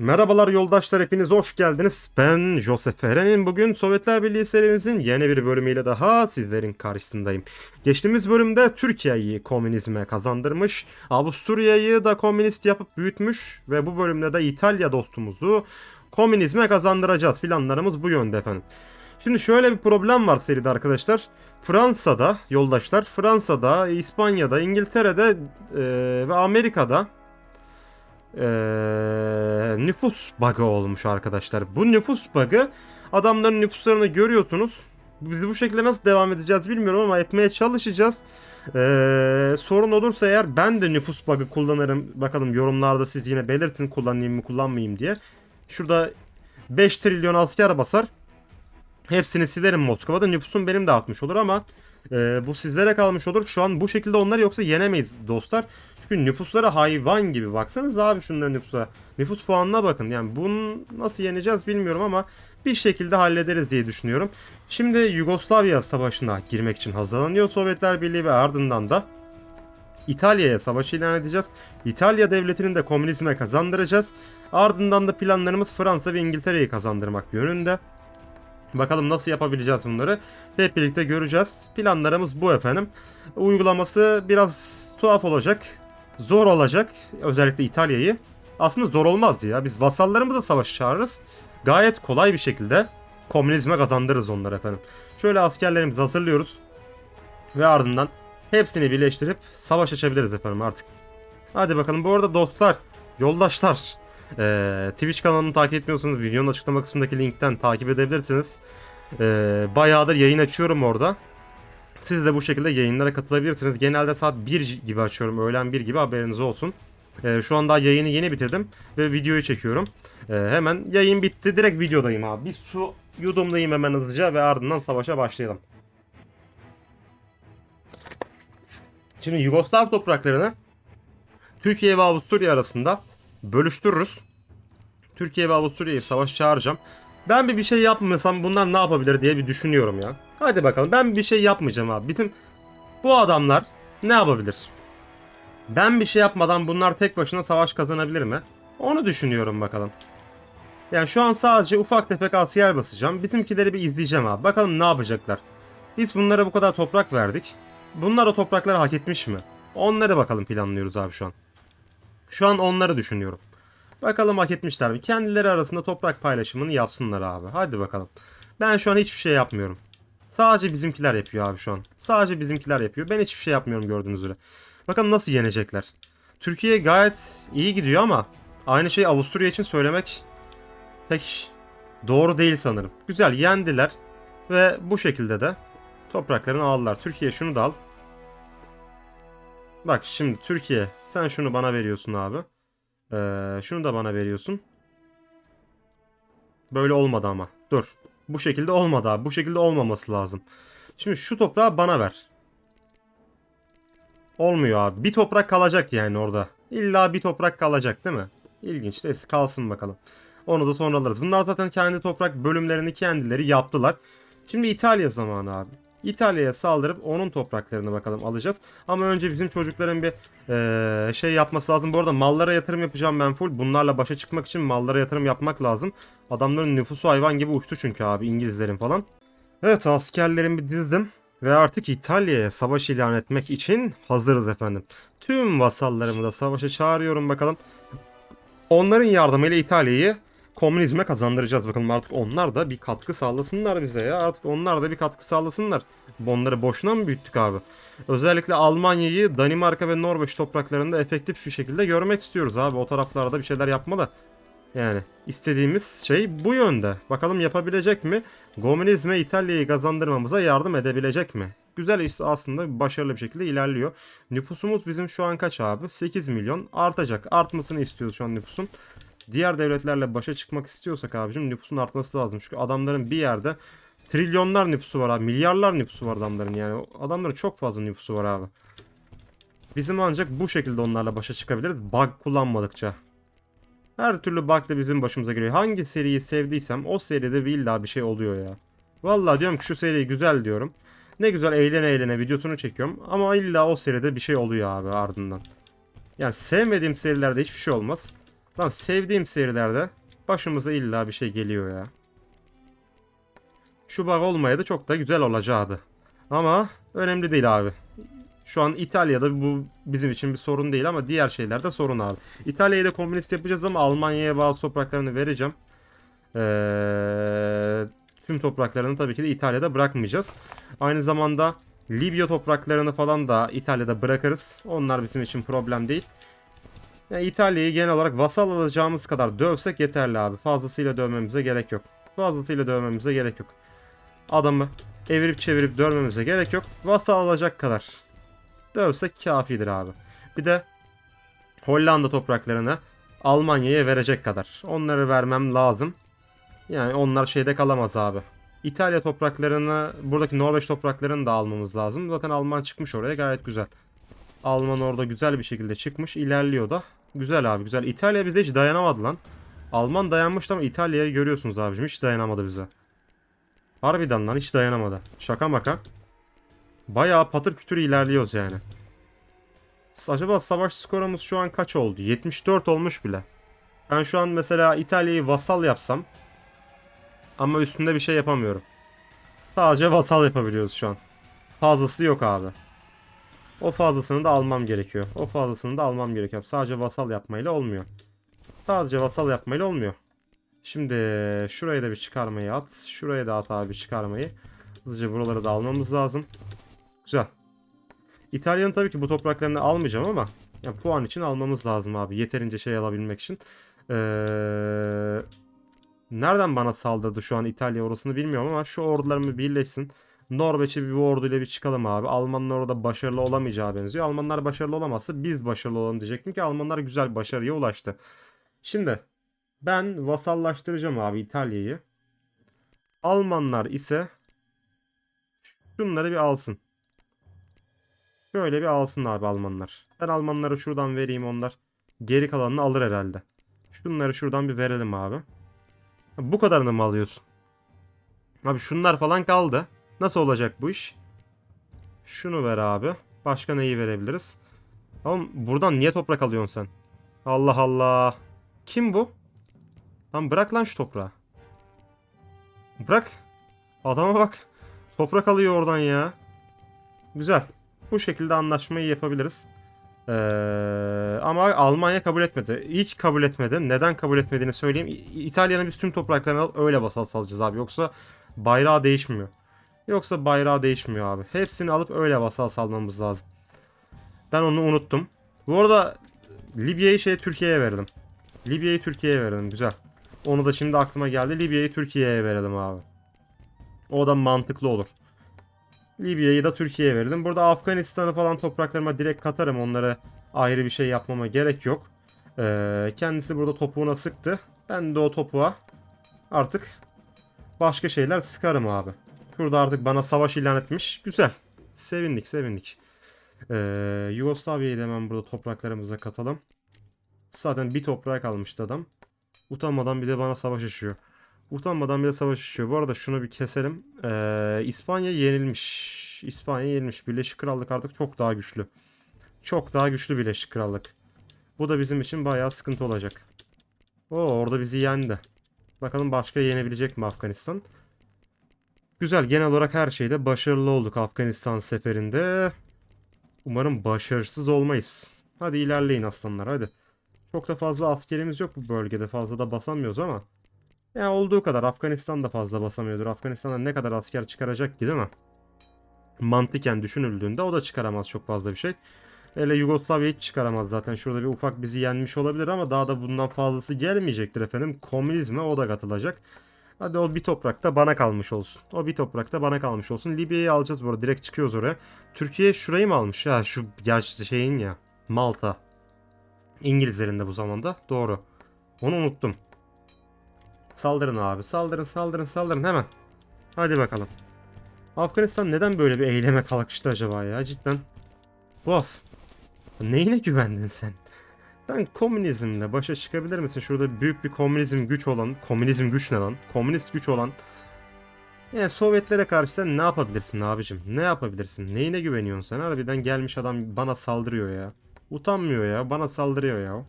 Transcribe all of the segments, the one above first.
Merhabalar yoldaşlar hepiniz hoş geldiniz. Ben Joseph Eren'in bugün Sovyetler Birliği serimizin yeni bir bölümüyle daha sizlerin karşısındayım. Geçtiğimiz bölümde Türkiye'yi komünizme kazandırmış, Avusturya'yı da komünist yapıp büyütmüş ve bu bölümde de İtalya dostumuzu komünizme kazandıracağız. Planlarımız bu yönde efendim. Şimdi şöyle bir problem var seride arkadaşlar. Fransa'da yoldaşlar, Fransa'da, İspanya'da, İngiltere'de eee, ve Amerika'da eee, nüfus bug'ı olmuş arkadaşlar. Bu nüfus bug'ı adamların nüfuslarını görüyorsunuz. Biz bu şekilde nasıl devam edeceğiz bilmiyorum ama etmeye çalışacağız. Eee, sorun olursa eğer ben de nüfus bug'ı kullanırım. Bakalım yorumlarda siz yine belirtin kullanayım mı kullanmayayım diye. Şurada 5 trilyon asker basar. Hepsini silerim Moskova'da. Nüfusum benim de artmış olur ama e, bu sizlere kalmış olur. Şu an bu şekilde onlar yoksa yenemeyiz dostlar. Çünkü nüfusları hayvan gibi. Baksanız abi şunların nüfusa. Nüfus puanına bakın. Yani bunu nasıl yeneceğiz bilmiyorum ama bir şekilde hallederiz diye düşünüyorum. Şimdi Yugoslavya Savaşı'na girmek için hazırlanıyor Sovyetler Birliği ve ardından da İtalya'ya savaş ilan edeceğiz. İtalya devletinin de komünizme kazandıracağız. Ardından da planlarımız Fransa ve İngiltere'yi kazandırmak yönünde. Bakalım nasıl yapabileceğiz bunları. Hep birlikte göreceğiz. Planlarımız bu efendim. Uygulaması biraz tuhaf olacak. Zor olacak. Özellikle İtalya'yı. Aslında zor olmaz ya. Biz vasallarımıza savaş çağırırız. Gayet kolay bir şekilde komünizme kazandırırız onları efendim. Şöyle askerlerimizi hazırlıyoruz. Ve ardından hepsini birleştirip savaş açabiliriz efendim artık. Hadi bakalım. Bu arada dostlar, yoldaşlar. Ee, Twitch kanalını takip etmiyorsanız videonun açıklama kısmındaki linkten takip edebilirsiniz. Ee, bayağıdır yayın açıyorum orada. Siz de bu şekilde yayınlara katılabilirsiniz. Genelde saat 1 gibi açıyorum. Öğlen 1 gibi haberiniz olsun. Ee, şu an daha yayını yeni bitirdim ve videoyu çekiyorum. Ee, hemen yayın bitti. Direkt videodayım abi. Bir su yudumlayayım hemen hızlıca ve ardından savaşa başlayalım. Şimdi Yugoslav topraklarını Türkiye ve Avusturya arasında bölüştürürüz. Türkiye ve Avusturya'yı savaş çağıracağım. Ben bir bir şey yapmasam bunlar ne yapabilir diye bir düşünüyorum ya. Hadi bakalım ben bir şey yapmayacağım abi. Bizim bu adamlar ne yapabilir? Ben bir şey yapmadan bunlar tek başına savaş kazanabilir mi? Onu düşünüyorum bakalım. Yani şu an sadece ufak tefek asker basacağım. Bizimkileri bir izleyeceğim abi. Bakalım ne yapacaklar. Biz bunlara bu kadar toprak verdik. Bunlar o toprakları hak etmiş mi? Onları bakalım planlıyoruz abi şu an. Şu an onları düşünüyorum. Bakalım hak etmişler mi? Kendileri arasında toprak paylaşımını yapsınlar abi. Hadi bakalım. Ben şu an hiçbir şey yapmıyorum. Sadece bizimkiler yapıyor abi şu an. Sadece bizimkiler yapıyor. Ben hiçbir şey yapmıyorum gördüğünüz üzere. Bakalım nasıl yenecekler. Türkiye gayet iyi gidiyor ama aynı şeyi Avusturya için söylemek pek doğru değil sanırım. Güzel yendiler ve bu şekilde de topraklarını aldılar. Türkiye şunu da al. Bak şimdi Türkiye sen şunu bana veriyorsun abi. Ee, şunu da bana veriyorsun. Böyle olmadı ama. Dur. Bu şekilde olmadı abi. Bu şekilde olmaması lazım. Şimdi şu toprağı bana ver. Olmuyor abi. Bir toprak kalacak yani orada. İlla bir toprak kalacak değil mi? İlginç. Neyse kalsın bakalım. Onu da sonra alırız. Bunlar zaten kendi toprak bölümlerini kendileri yaptılar. Şimdi İtalya zamanı abi. İtalya'ya saldırıp onun topraklarını bakalım alacağız. Ama önce bizim çocukların bir eee, şey yapması lazım. Bu arada mallara yatırım yapacağım ben full. Bunlarla başa çıkmak için mallara yatırım yapmak lazım. Adamların nüfusu hayvan gibi uçtu çünkü abi İngilizlerin falan. Evet askerlerimi dizdim. Ve artık İtalya'ya savaş ilan etmek için hazırız efendim. Tüm vasallarımı da savaşa çağırıyorum bakalım. Onların yardımıyla İtalya'yı komünizme kazandıracağız bakalım artık onlar da bir katkı sağlasınlar bize ya artık onlar da bir katkı sağlasınlar. Onları boşuna mı büyüttük abi? Özellikle Almanya'yı Danimarka ve Norveç topraklarında efektif bir şekilde görmek istiyoruz abi o taraflarda bir şeyler yapma da. Yani istediğimiz şey bu yönde. Bakalım yapabilecek mi? Komünizme İtalya'yı kazandırmamıza yardım edebilecek mi? Güzel iş aslında başarılı bir şekilde ilerliyor. Nüfusumuz bizim şu an kaç abi? 8 milyon artacak. Artmasını istiyoruz şu an nüfusun diğer devletlerle başa çıkmak istiyorsak abicim nüfusun artması lazım. Çünkü adamların bir yerde trilyonlar nüfusu var abi. Milyarlar nüfusu var adamların yani. Adamların çok fazla nüfusu var abi. Bizim ancak bu şekilde onlarla başa çıkabiliriz. Bug kullanmadıkça. Her türlü bug da bizim başımıza geliyor. Hangi seriyi sevdiysem o seride bir illa bir şey oluyor ya. Vallahi diyorum ki şu seri güzel diyorum. Ne güzel eğlene eğlene videosunu çekiyorum. Ama illa o seride bir şey oluyor abi ardından. Yani sevmediğim serilerde hiçbir şey olmaz. Lan sevdiğim serilerde başımıza illa bir şey geliyor ya. Şu bug olmayaydı çok da güzel olacaktı. Ama önemli değil abi. Şu an İtalya'da bu bizim için bir sorun değil ama diğer şeylerde sorun abi. İtalya'yı da komünist yapacağız ama Almanya'ya bazı topraklarını vereceğim. Ee, tüm topraklarını tabii ki de İtalya'da bırakmayacağız. Aynı zamanda Libya topraklarını falan da İtalya'da bırakırız. Onlar bizim için problem değil. Yani İtalya'yı genel olarak vasal alacağımız kadar dövsek yeterli abi. Fazlasıyla dövmemize gerek yok. Fazlasıyla dövmemize gerek yok. Adamı evirip çevirip dövmemize gerek yok. Vasal alacak kadar dövsek kafidir abi. Bir de Hollanda topraklarını Almanya'ya verecek kadar. Onları vermem lazım. Yani onlar şeyde kalamaz abi. İtalya topraklarını, buradaki Norveç topraklarını da almamız lazım. Zaten Alman çıkmış oraya gayet güzel. Alman orada güzel bir şekilde çıkmış. ilerliyor da. Güzel abi güzel. İtalya bize hiç dayanamadı lan. Alman dayanmıştı ama İtalya'yı görüyorsunuz abicim. Hiç dayanamadı bize. Harbiden lan hiç dayanamadı. Şaka maka. Bayağı patır kütür ilerliyoruz yani. Acaba savaş skorumuz şu an kaç oldu? 74 olmuş bile. Ben şu an mesela İtalya'yı vasal yapsam ama üstünde bir şey yapamıyorum. Sadece vasal yapabiliyoruz şu an. Fazlası yok abi. O fazlasını da almam gerekiyor. O fazlasını da almam gerekiyor. Sadece vasal yapmayla olmuyor. Sadece vasal yapmayla olmuyor. Şimdi şuraya da bir çıkarmayı at. Şuraya da at abi çıkarmayı. Hızlıca buraları da almamız lazım. Güzel. İtalya'nın tabii ki bu topraklarını almayacağım ama ya puan için almamız lazım abi. Yeterince şey alabilmek için. Ee, nereden bana saldırdı şu an İtalya orasını bilmiyorum ama şu ordularımı birleşsin. Norveç'e bir orduyla bir çıkalım abi. Almanlar orada başarılı olamayacağı benziyor. Almanlar başarılı olamazsa biz başarılı olalım diyecektim ki Almanlar güzel başarıya ulaştı. Şimdi ben vasallaştıracağım abi İtalya'yı. Almanlar ise şunları bir alsın. Şöyle bir alsın abi Almanlar. Ben Almanlara şuradan vereyim onlar. Geri kalanını alır herhalde. Şunları şuradan bir verelim abi. Bu kadarını mı alıyorsun? Abi şunlar falan kaldı. Nasıl olacak bu iş? Şunu ver abi. Başka neyi verebiliriz? Tamam buradan niye toprak alıyorsun sen? Allah Allah. Kim bu? Lan bırak lan şu toprağı. Bırak. Adama bak. Toprak alıyor oradan ya. Güzel. Bu şekilde anlaşmayı yapabiliriz. Ee, ama Almanya kabul etmedi. İlk kabul etmedi. Neden kabul etmediğini söyleyeyim. İtalya'nın biz tüm topraklarını alıp öyle basal salacağız abi. Yoksa bayrağı değişmiyor. Yoksa bayrağı değişmiyor abi. Hepsini alıp öyle vasal salmamız lazım. Ben onu unuttum. Bu arada Libya'yı şey Türkiye'ye verdim. Libya'yı Türkiye'ye verdim. Güzel. Onu da şimdi aklıma geldi. Libya'yı Türkiye'ye verelim abi. O da mantıklı olur. Libya'yı da Türkiye'ye verelim. Burada Afganistan'ı falan topraklarıma direkt katarım. Onlara ayrı bir şey yapmama gerek yok. Ee, kendisi burada topuğuna sıktı. Ben de o topuğa artık başka şeyler sıkarım abi. Şurada artık bana savaş ilan etmiş. Güzel. Sevindik sevindik. Ee, Yugoslavya'yı da hemen burada topraklarımıza katalım. Zaten bir toprağa kalmıştı adam. Utanmadan bir de bana savaş açıyor. Utanmadan bir de savaş açıyor. Bu arada şunu bir keselim. Ee, İspanya yenilmiş. İspanya yenilmiş. Birleşik Krallık artık çok daha güçlü. Çok daha güçlü Birleşik Krallık. Bu da bizim için bayağı sıkıntı olacak. Oo orada bizi yendi. Bakalım başka yenebilecek mi Afganistan? Güzel. Genel olarak her şeyde başarılı olduk Afganistan seferinde. Umarım başarısız olmayız. Hadi ilerleyin aslanlar hadi. Çok da fazla askerimiz yok bu bölgede. Fazla da basamıyoruz ama. Yani olduğu kadar Afganistan da fazla basamıyordur. Afganistan'dan ne kadar asker çıkaracak ki değil mi? Mantıken düşünüldüğünde o da çıkaramaz çok fazla bir şey. Hele Yugoslavya hiç çıkaramaz zaten. Şurada bir ufak bizi yenmiş olabilir ama daha da bundan fazlası gelmeyecektir efendim. Komünizme o da katılacak. Hadi o bir toprakta bana kalmış olsun. O bir toprakta bana kalmış olsun. Libya'yı alacağız bu arada. Direkt çıkıyoruz oraya. Türkiye şurayı mı almış? Ya şu gerçi şeyin ya. Malta. İngilizlerin de bu zamanda. Doğru. Onu unuttum. Saldırın abi. Saldırın saldırın saldırın hemen. Hadi bakalım. Afganistan neden böyle bir eyleme kalkıştı acaba ya cidden? Of. Neyine güvendin sen? Sen komünizmle başa çıkabilir misin? Şurada büyük bir komünizm güç olan, komünizm güç ne lan? Komünist güç olan. Yani Sovyetlere karşı sen ne yapabilirsin abicim? Ne yapabilirsin? Neyine güveniyorsun sen? Harbiden gelmiş adam bana saldırıyor ya. Utanmıyor ya. Bana saldırıyor ya.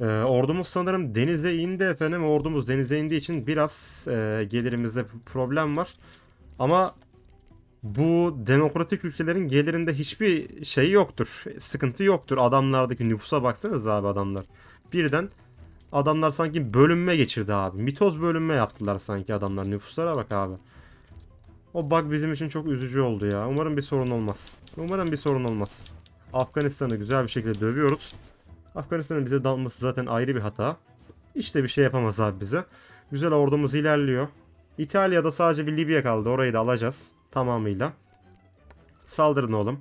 Ee, ordumuz sanırım denize indi efendim. Ordumuz denize indiği için biraz e, gelirimizde problem var. Ama bu demokratik ülkelerin gelirinde hiçbir şey yoktur. Sıkıntı yoktur. Adamlardaki nüfusa baksanız abi adamlar. Birden adamlar sanki bölünme geçirdi abi. Mitoz bölünme yaptılar sanki adamlar. Nüfuslara bak abi. O bug bizim için çok üzücü oldu ya. Umarım bir sorun olmaz. Umarım bir sorun olmaz. Afganistan'ı güzel bir şekilde dövüyoruz. Afganistan'ın bize dalması zaten ayrı bir hata. İşte bir şey yapamaz abi bize. Güzel ordumuz ilerliyor. İtalya'da sadece bir Libya kaldı. Orayı da alacağız. Tamamıyla. Saldırın oğlum.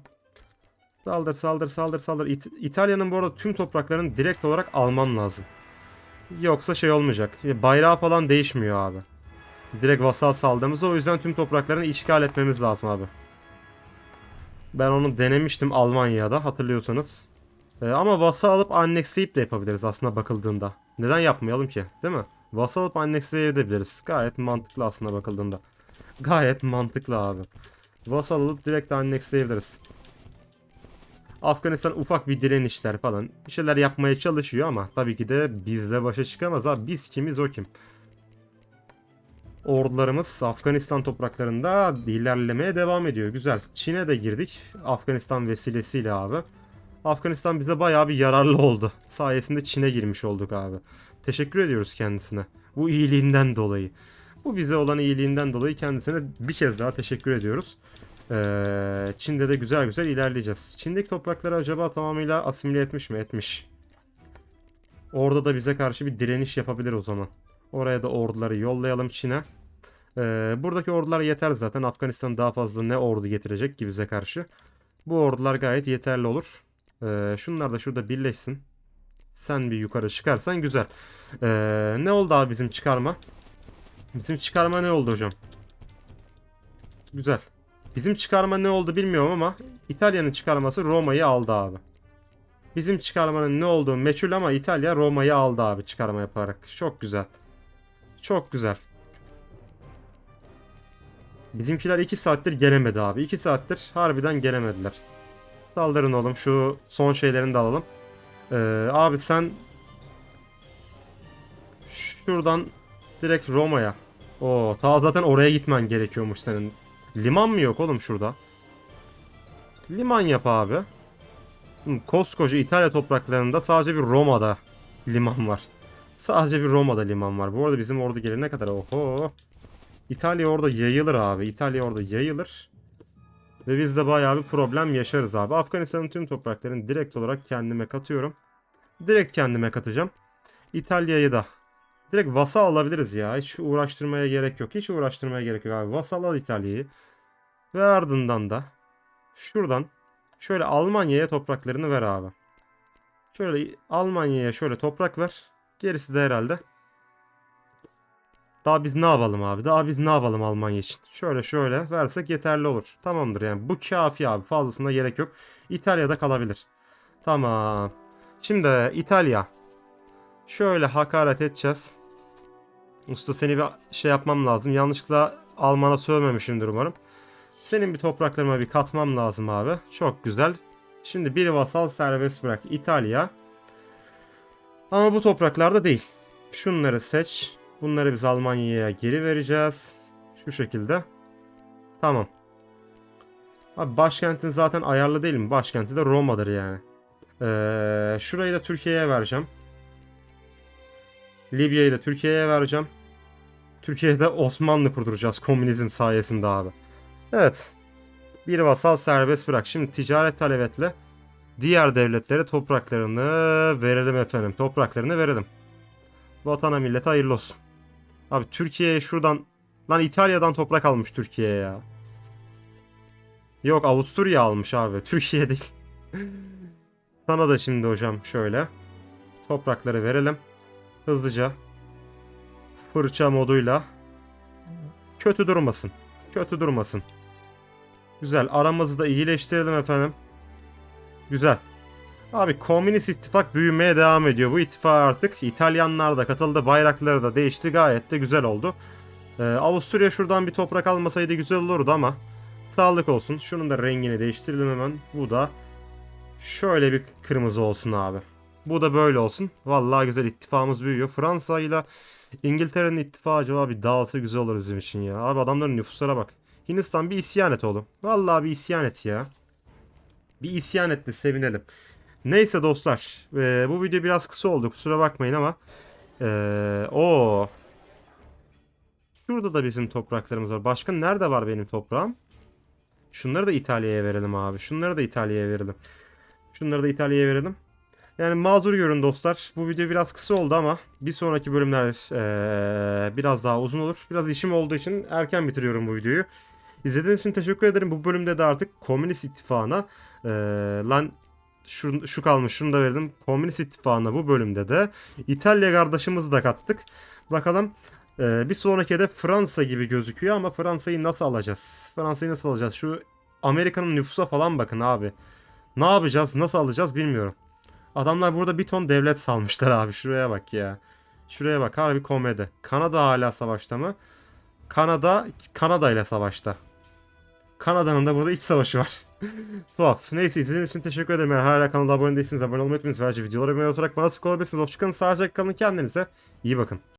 Saldır saldır saldır saldır. İt- İtalya'nın bu arada tüm topraklarını direkt olarak alman lazım. Yoksa şey olmayacak. Bayrağı falan değişmiyor abi. Direkt vasal saldığımızda o yüzden tüm topraklarını işgal etmemiz lazım abi. Ben onu denemiştim Almanya'da hatırlıyorsanız. Ee, ama vasal alıp annexleyip de yapabiliriz aslında bakıldığında. Neden yapmayalım ki? Değil mi? Vasal alıp annexleyebiliriz. Gayet mantıklı aslında bakıldığında. Gayet mantıklı abi. Vasal alıp direkt annexleyebiliriz. Afganistan ufak bir direnişler falan. Bir şeyler yapmaya çalışıyor ama tabii ki de bizle başa çıkamaz abi. Biz kimiz o kim? Ordularımız Afganistan topraklarında ilerlemeye devam ediyor. Güzel. Çin'e de girdik. Afganistan vesilesiyle abi. Afganistan bize bayağı bir yararlı oldu. Sayesinde Çin'e girmiş olduk abi. Teşekkür ediyoruz kendisine. Bu iyiliğinden dolayı. Bu bize olan iyiliğinden dolayı kendisine bir kez daha teşekkür ediyoruz. Ee, Çin'de de güzel güzel ilerleyeceğiz. Çin'deki toprakları acaba tamamıyla asimile etmiş mi? Etmiş. Orada da bize karşı bir direniş yapabilir o zaman. Oraya da orduları yollayalım Çin'e. Ee, buradaki ordular yeter zaten. Afganistan daha fazla ne ordu getirecek ki bize karşı. Bu ordular gayet yeterli olur. Ee, şunlar da şurada birleşsin. Sen bir yukarı çıkarsan güzel. Ee, ne oldu abi bizim çıkarma? Bizim çıkarma ne oldu hocam? Güzel. Bizim çıkarma ne oldu bilmiyorum ama İtalya'nın çıkarması Roma'yı aldı abi. Bizim çıkarmanın ne olduğu meçhul ama İtalya Roma'yı aldı abi çıkarma yaparak. Çok güzel. Çok güzel. Bizimkiler 2 saattir gelemedi abi. 2 saattir harbiden gelemediler. Saldırın oğlum şu son şeylerini de alalım. Ee, abi sen şuradan direkt Roma'ya. Oo, ta zaten oraya gitmen gerekiyormuş senin. Liman mı yok oğlum şurada? Liman yap abi. Koskoca İtalya topraklarında sadece bir Roma'da liman var. Sadece bir Roma'da liman var. Bu arada bizim ordu gelene kadar oho. İtalya orada yayılır abi. İtalya orada yayılır. Ve biz de bayağı bir problem yaşarız abi. Afganistan'ın tüm topraklarını direkt olarak kendime katıyorum. Direkt kendime katacağım. İtalya'yı da. Direkt vasal alabiliriz ya. Hiç uğraştırmaya gerek yok. Hiç uğraştırmaya gerek yok abi. Vasal al İtalya'yı. Ve ardından da şuradan şöyle Almanya'ya topraklarını ver abi. Şöyle Almanya'ya şöyle toprak ver. Gerisi de herhalde. Daha biz ne yapalım abi? Daha biz ne yapalım Almanya için? Şöyle şöyle versek yeterli olur. Tamamdır yani. Bu kafi abi. Fazlasına gerek yok. İtalya'da kalabilir. Tamam. Şimdi İtalya. Şöyle hakaret edeceğiz. Usta seni bir şey yapmam lazım. Yanlışlıkla Alman'a sövmemişimdir umarım. Senin bir topraklarıma bir katmam lazım abi. Çok güzel. Şimdi bir vasal serbest bırak İtalya. Ama bu topraklarda değil. Şunları seç. Bunları biz Almanya'ya geri vereceğiz. Şu şekilde. Tamam. Abi başkentin zaten ayarlı değil mi? Başkenti de Roma'dır yani. Ee, şurayı da Türkiye'ye vereceğim. Libya'yı da Türkiye'ye vereceğim. Türkiye'de Osmanlı kurduracağız komünizm sayesinde abi. Evet. Bir vasal serbest bırak. Şimdi ticaret talebetle diğer devletlere topraklarını verelim efendim. Topraklarını verelim. Vatana millete hayırlı olsun. Abi Türkiye'ye şuradan... Lan İtalya'dan toprak almış Türkiye'ye ya. Yok Avusturya almış abi. Türkiye değil. Sana da şimdi hocam şöyle. Toprakları verelim. Hızlıca. Fırça moduyla. Kötü durmasın. Kötü durmasın. Güzel. Aramızı da iyileştirelim efendim. Güzel. Abi Komünist İttifak büyümeye devam ediyor. Bu ittifak artık İtalyanlar da katıldı. Bayrakları da değişti. Gayet de güzel oldu. Ee, Avusturya şuradan bir toprak almasaydı güzel olurdu ama sağlık olsun. Şunun da rengini değiştirelim hemen. Bu da şöyle bir kırmızı olsun abi. Bu da böyle olsun. Vallahi güzel ittifakımız büyüyor. Fransa ile İngiltere'nin ittifakı acaba bir dağılsa güzel olur bizim için ya. Abi adamların nüfuslara bak. Hindistan bir isyan et oğlum. Vallahi bir isyan et ya. Bir isyan et de sevinelim. Neyse dostlar. eee, bu video biraz kısa oldu. Kusura bakmayın ama. Eee o. Şurada da bizim topraklarımız var. Başka nerede var benim toprağım? Şunları da İtalya'ya verelim abi. Şunları da İtalya'ya verelim. Şunları da İtalya'ya verelim. Yani mazur görün dostlar. Bu video biraz kısa oldu ama bir sonraki bölümler eee, biraz daha uzun olur. Biraz işim olduğu için erken bitiriyorum bu videoyu. İzlediğiniz için teşekkür ederim. Bu bölümde de artık Komünist İttifakı'na eee, lan şu, şu kalmış şunu da verdim. Komünist İttifakı'na bu bölümde de İtalya kardeşimizi de kattık. Bakalım eee, bir sonraki de Fransa gibi gözüküyor ama Fransa'yı nasıl alacağız? Fransa'yı nasıl alacağız? Şu Amerika'nın nüfusa falan bakın abi. Ne yapacağız? Nasıl alacağız bilmiyorum. Adamlar burada bir ton devlet salmışlar abi. Şuraya bak ya. Şuraya bak harbi komedi. Kanada hala savaşta mı? Kanada Kanada ile savaşta. Kanada'nın da burada iç savaşı var. Tuhaf. Neyse izlediğiniz için teşekkür ederim. Eğer hala kanala abone değilseniz abone olmayı unutmayınız. Ayrıca videoları beğeni olarak bana sık olabilirsiniz. Hoşçakalın. Sağlıcakla kalın kendinize. iyi bakın.